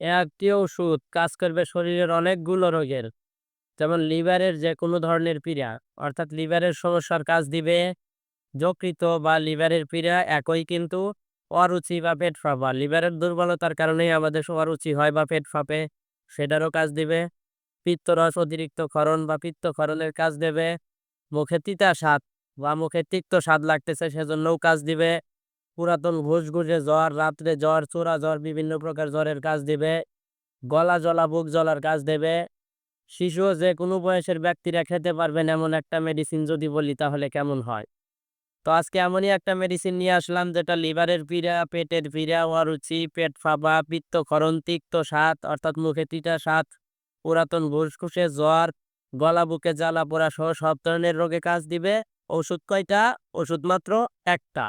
একটি ওষুধ কাজ করবে শরীরের অনেকগুলো রোগের। যেমন লিভারের যে কোনো ধরনের পীড়া, অর্থাৎ লিভারের সমস্যার কাজ দিবে যকৃত বা লিভারের পীড়া একই কিন্তু অরুচি বা পেট ফাঁপা। লিভারের দুর্বলতার কারণেই আমাদের অরুচি হয় বা পেট ফাঁপে, সেটারও কাজ দিবে। পিত্তরস অতিরিক্ত ক্ষরণ বা পিত্তক্ষরণের কাজ দেবে। মুখে তিতা স্বাদ বা মুখে তিক্ত স্বাদ লাগতেছে, সেজন্যও কাজ দিবে। পুরাতন ঘুষঘুষে জ্বর, রাত্রে জ্বর চোরা জ্বর, বিভিন্ন প্রকার জ্বরের কাজ দিবে। গলা জ্বলা, বুক জ্বলার কাজ দেবে। শিশু যে কোনো বয়সের ব্যক্তিরা খেতে পারবেন এমন একটা মেডিসিন যদি বলি তাহলে কেমন হয়? তো আজকে এমনই একটা মেডিসিন নিয়ে আসলাম যেটা লিভারের পীড়া, পেটের পীড়া, অরুচি, পেট ফাঁপা, পিত্তক্ষরণ, তিক্ত স্বাদ, অর্থাৎ মুখে তিতা স্বাদ, পুরাতন ঘুষঘুষে জ্বর, গলা, বুকে জ্বালা পোড়া সহ সব ধরনের রোগে কাজ দিবে। ওষুধ কয়টা? ওষুধ মাত্র একটা।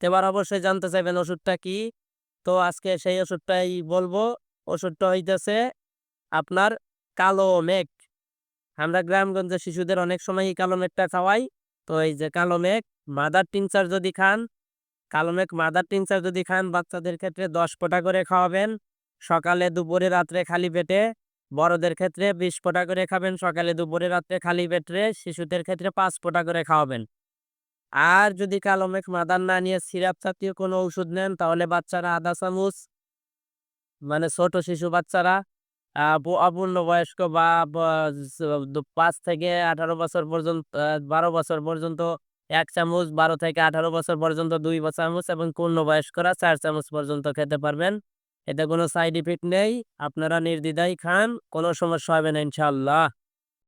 এবার অবশ্যই জানতে চাইবেন ওষুধটা কি। তো আজকে সেই ওষুধটাই বলব। ওষুধটা হইতেছে আপনার কালো মেঘ। আমরা গ্রামগঞ্জে শিশুদের অনেক সময়ই কালো মেঘটা খাওয়াই। তো এই যে কালো মেঘ মাদার টিনচার যদি খান, কালো মেঘ মাদার টিনচার যদি খান, বাচ্চাদের ক্ষেত্রে দশ ফোঁটা করে খাওয়াবেন। সকালে দুপুরে রাত্রে খালি পেটে, বড়দের ক্ষেত্রে বিশ ফোঁটা করে খাবেন। সকালে দুপুরে রাত্রে খালি পেটে, শিশুদের ক্ষেত্রে পাঁচ ফোঁটা করে খাওয়াবেন। আর যদি কালো মেঘ মাদার না নিয়ে সিরাপ জাতীয় কোনো ওষুধ নেন, তাহলে বাচ্চারা আধা চামচ মানে ছোট শিশু বাচ্চারা অপূর্ণ বয়স্ক বা পাঁচ থেকে আঠারো বছর পর্যন্ত বারো বছর পর্যন্ত এক চামচ, বারো থেকে আঠারো বছর পর্যন্ত দুই চামচ এবং পূর্ণবয়স্করা চার চামচ পর্যন্ত খেতে পারবেন। এতে কোনো সাইড ইফেক্ট নেই, আপনারা নির্দ্বিধায় খান, কোনো সমস্যা হবে না ইনশাল্লাহ